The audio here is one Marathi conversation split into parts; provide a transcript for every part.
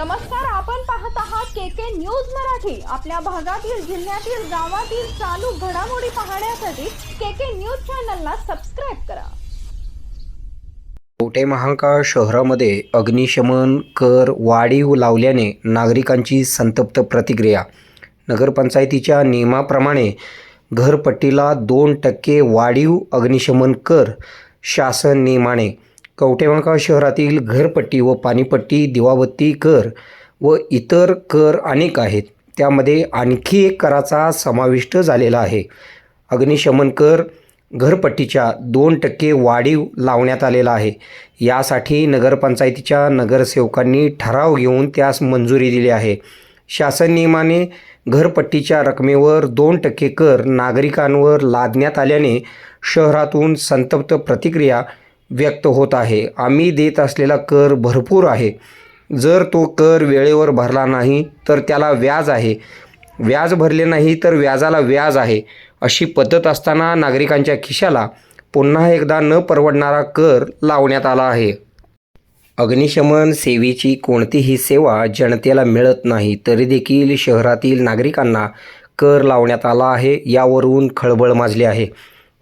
नमस्कार आपण पाहत आहात के के न्यूज मराठी. आपल्या भागातील जिल्ह्यातील गावातील चालू घडामोडी पाहण्यासाठी के के न्यूज चॅनलला सबस्क्राईब करा. कवठे महांकाळ शहरामध्ये अग्निशमन कर वाढीव लावल्याने नागरिकांची संतप्त प्रतिक्रिया. नगरपंचायतीच्या नियमाप्रमाणे घरपट्टीला दोन टक्के वाढीव अग्निशमन कर शासन नियमाने कवठे शहरातील घरपट्टी व पाणीपट्टी दिवाबत्ती कर व इतर कर अनेक आहेत. त्यामध्ये आणखी एक कराचा समाविष्ट झालेला आहे. अग्निशमन कर घरपट्टीच्या दोन टक्के वाढीव लावण्यात आलेला आहे. यासाठी नगरपंचायतीच्या नगरसेवकांनी ठराव घेऊन त्यास मंजुरी दिली आहे. शासन नियमाने घरपट्टीच्या रकमेवर दोन टक्के कर नागरिकांवर लादण्यात आल्याने शहरातून संतप्त प्रतिक्रिया व्यक्त होत आहे. आम्ही देत असलेला कर भरपूर आहे. जर तो कर वेळेवर भरला नाही तर त्याला व्याज आहे. व्याज भरले नाही तर व्याजाला व्याज आहे अशी पद्धत असताना नागरिकांच्या खिशाला पुन्हा एकदा न परवडणारा कर लावण्यात आला आहे. अग्निशमन सेवेची कोणतीही सेवा जनतेला मिळत नाही तरी देखील शहरातील नागरिकांना कर लावण्यात आला आहे यावरून खळबळ माजली आहे.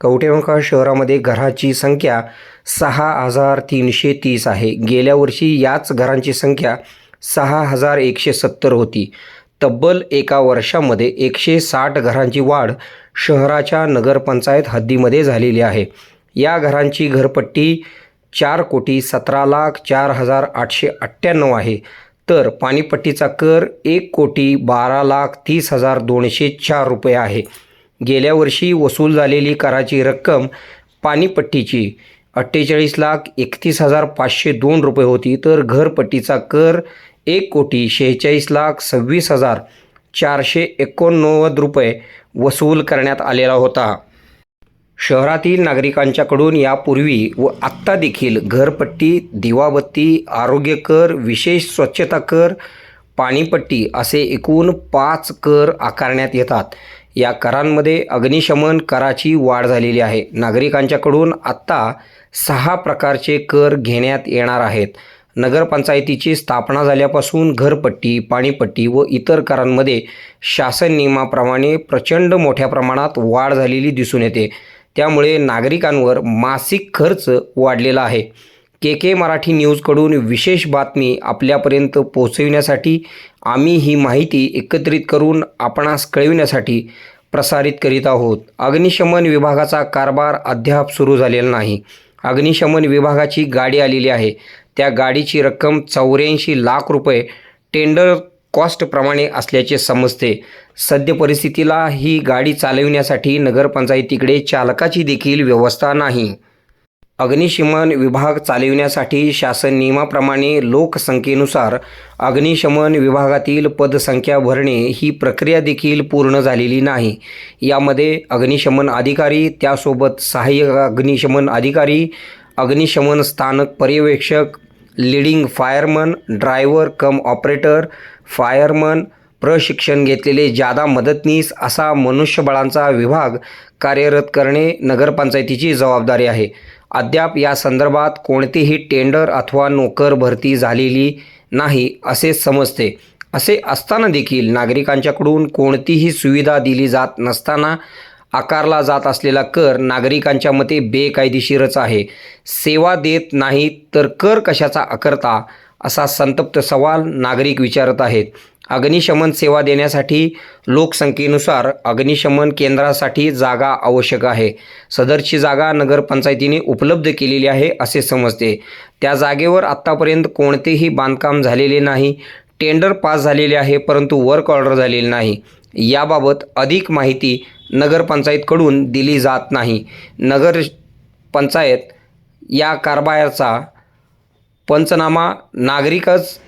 कवटेमंका शहरामध्ये घराची संख्या सहा हजार तीनशे तीस आहे. गेल्या वर्षी याच घरांची संख्या सहा हजार एकशे सत्तर होती. तब्बल एका वर्षामध्ये एकशे साठ घरांची वाढ शहराच्या नगरपंचायत हद्दीमध्ये झालेली आहे. या घरांची घरपट्टी चार कोटी सतरा लाख चार हजार आठशे अठ्ठ्याण्णव आहे. तर पाणीपट्टीचा कर एक कोटी बारा लाख तीस हजार दोनशे चार रुपये आहे. गेल्या वर्षी वसूल झालेली कराची रक्कम पाणीपट्टीची अठ्ठेचाळीस लाख एकतीस हजार पाचशे दोन रुपये होती तर घरपट्टीचा कर एक कोटी शेहेचाळीस लाख सव्वीस हजार चारशे एकोणनव्वद रुपये वसूल करण्यात आलेला होता. शहरातील नागरिकांच्याकडून यापूर्वी व आत्ता देखील घरपट्टी दिवाबत्ती आरोग्य कर विशेष स्वच्छता कर पाणीपट्टी असे एकूण पाच कर आकारण्यात येतात. या करांमध्ये अग्निशमन कराची वाढ झालेली आहे. नागरिकांच्याकडून आत्ता सहा प्रकारचे कर घेण्यात येणार आहेत. नगरपंचायतीची स्थापना झाल्यापासून घरपट्टी पाणीपट्टी व इतर करांमध्ये शासन नियमाप्रमाणे प्रचंड मोठ्या प्रमाणात वाढ झालेली दिसून येते. त्यामुळे नागरिकांवर मासिक खर्च वाढलेला आहे. के के मराठी न्यूजकडून विशेष बातमी आपल्यापर्यंत पोहोचविण्यासाठी आम्ही ही माहिती एकत्रित करून आपणास कळविण्यासाठी प्रसारित करीत आहोत. अग्निशमन विभागाचा कारभार अद्याप सुरू झालेला नाही. अग्निशमन विभागाची गाडी आलेली आहे. त्या गाडीची रक्कम चौऱ्याऐंशी लाख रुपये टेंडर कॉस्टप्रमाणे असल्याचे समजते. सद्य परिस्थितीला ही गाडी चालविण्यासाठी नगरपंचायतीकडे चालकाची देखील व्यवस्था नाही. अग्निशमन विभाग चालविण्यासाठी शासन नियमाप्रमाणे लोकसंख्येनुसार अग्निशमन विभागातील पदसंख्या भरणे ही प्रक्रिया देखील पूर्ण झालेली नाही. यामध्ये अग्निशमन अधिकारी त्यासोबत सहाय्यक अग्निशमन अधिकारी अग्निशमन स्थानक पर्यवेक्षक leading fireman driver cum operator fireman प्रशिक्षण घेतलेले जादा मदतनीस असा मनुष्यबळांचा विभाग कार्यरत करणे नगरपंचायतीची जबाबदारी आहे. अद्याप या संदर्भात कोणतीही टेंडर अथवा नोकर भरती झालेली नाही असे समजते. असे असताना देखील नागरिकांच्याकडून कोणतीही सुविधा दिली जात नसताना आकारला जात असलेला कर नागरिकांच्या मते बेकायदेशीरच आहे. सेवा देत नाहीत तर कर कशाचा आकारता? असा संतप्त सवाल नागरिक विचारत आहेत. अग्निशमन सेवा देण्यासाठी लोकसंख्येनुसार अग्निशमन केंद्रासाठी जागा आवश्यक आहे. सदरची जागा नगरपंचायतीने उपलब्ध केलेली आहे असे समजते. त्या जागेवर आत्तापर्यंत कोणतेही बांधकाम झालेले नाही. टेंडर पास झालेले आहे परंतु वर्क ऑर्डर झालेले नाही. याबाबत अधिक माहिती नगरपंचायतकडून दिली जात नाही. नगर पंचायत या कारभाराचा पंचनामा नागरिकच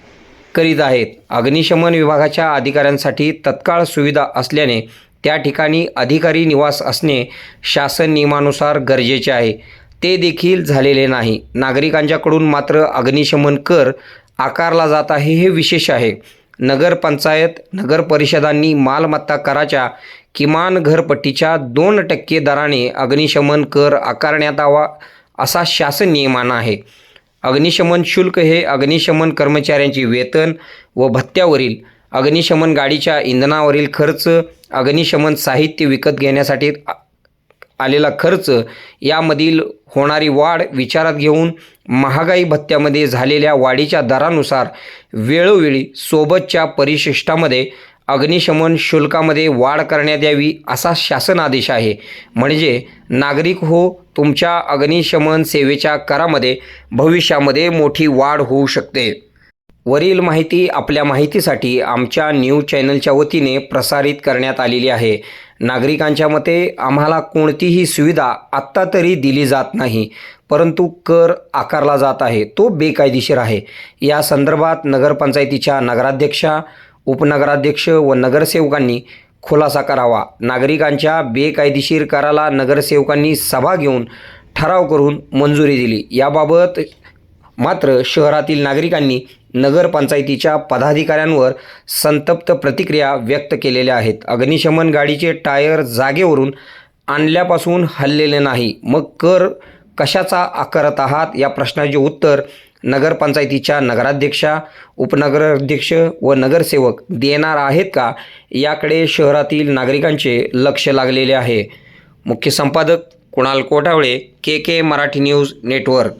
करीत आहेत. अग्निशमन विभागाच्या अधिकाऱ्यांसाठी तत्काळ सुविधा असल्याने त्या ठिकाणी अधिकारी निवास असणे शासन नियमानुसार गरजेचे आहे. ते देखील झालेले नाही. नागरिकांच्याकडून मात्र अग्निशमन कर आकारला जात आहे हे विशेष आहे. नगरपंचायत नगरपरिषदांनी मालमत्ता कराच्या किमान घरपट्टीच्या दोन टक्के दराने अग्निशमन कर आकारण्यात यावा असा शासन नियमान आहे. अग्निशमन शुल्क हे अग्निशमन कर्मचाऱ्यांचे वेतन व भत्त्यावरील अग्निशमन गाडीच्या इंधनावरील खर्च अग्निशमन साहित्य विकत घेण्यासाठी आ- आलेला खर्च यामधील होणारी वाढ विचारात घेऊन महागाई भत्त्यामध्ये झालेल्या वाढीच्या दरानुसार वेळोवेळी सोबतच्या परिशिष्टामध्ये अग्निशमन शुल्कामध्ये वाढ करण्यात यावी असा शासन आदेश आहे. म्हणजे नागरिक हो तुमच्या अग्निशमन सेवेच्या करामध्ये भविष्यामध्ये मोठी वाढ होऊ शकते. वरील माहिती आपल्या माहितीसाठी आमच्या न्यूज चॅनलच्या वतीने प्रसारित करण्यात आलेली आहे. नागरिकांच्या मते आम्हाला कोणतीही सुविधा आत्ता तरी दिली जात नाही परंतु कर आकारला जात आहे. तो बेकायदेशीर आहे. या संदर्भात नगरपंचायतीच्या नगराध्यक्षा उपनगराध्यक्ष व नगरसेवकांनी खुलासा करावा. नागरिकांच्या बेकायदेशीर कराला नगरसेवकांनी सभा घेऊन ठराव करून मंजुरी दिली. याबाबत मात्र शहरातील नागरिकांनी नगरपंचायतीच्या पदाधिकाऱ्यांवर संतप्त प्रतिक्रिया व्यक्त केलेल्या आहेत. अग्निशमन गाडीचे टायर जागेवरून आणल्यापासून हललेले नाही. मग कर कशाचा आकारत आहात? या प्रश्नाचे उत्तर नगरपंचायतीच्या नगराध्यक्षा उपनगराध्यक्ष व नगरसेवक देणार आहेत का? याकडे शहरातील नागरिकांचे लक्ष लागलेले आहे. मुख्य संपादक Kunal Kothavale K K Marathi news network.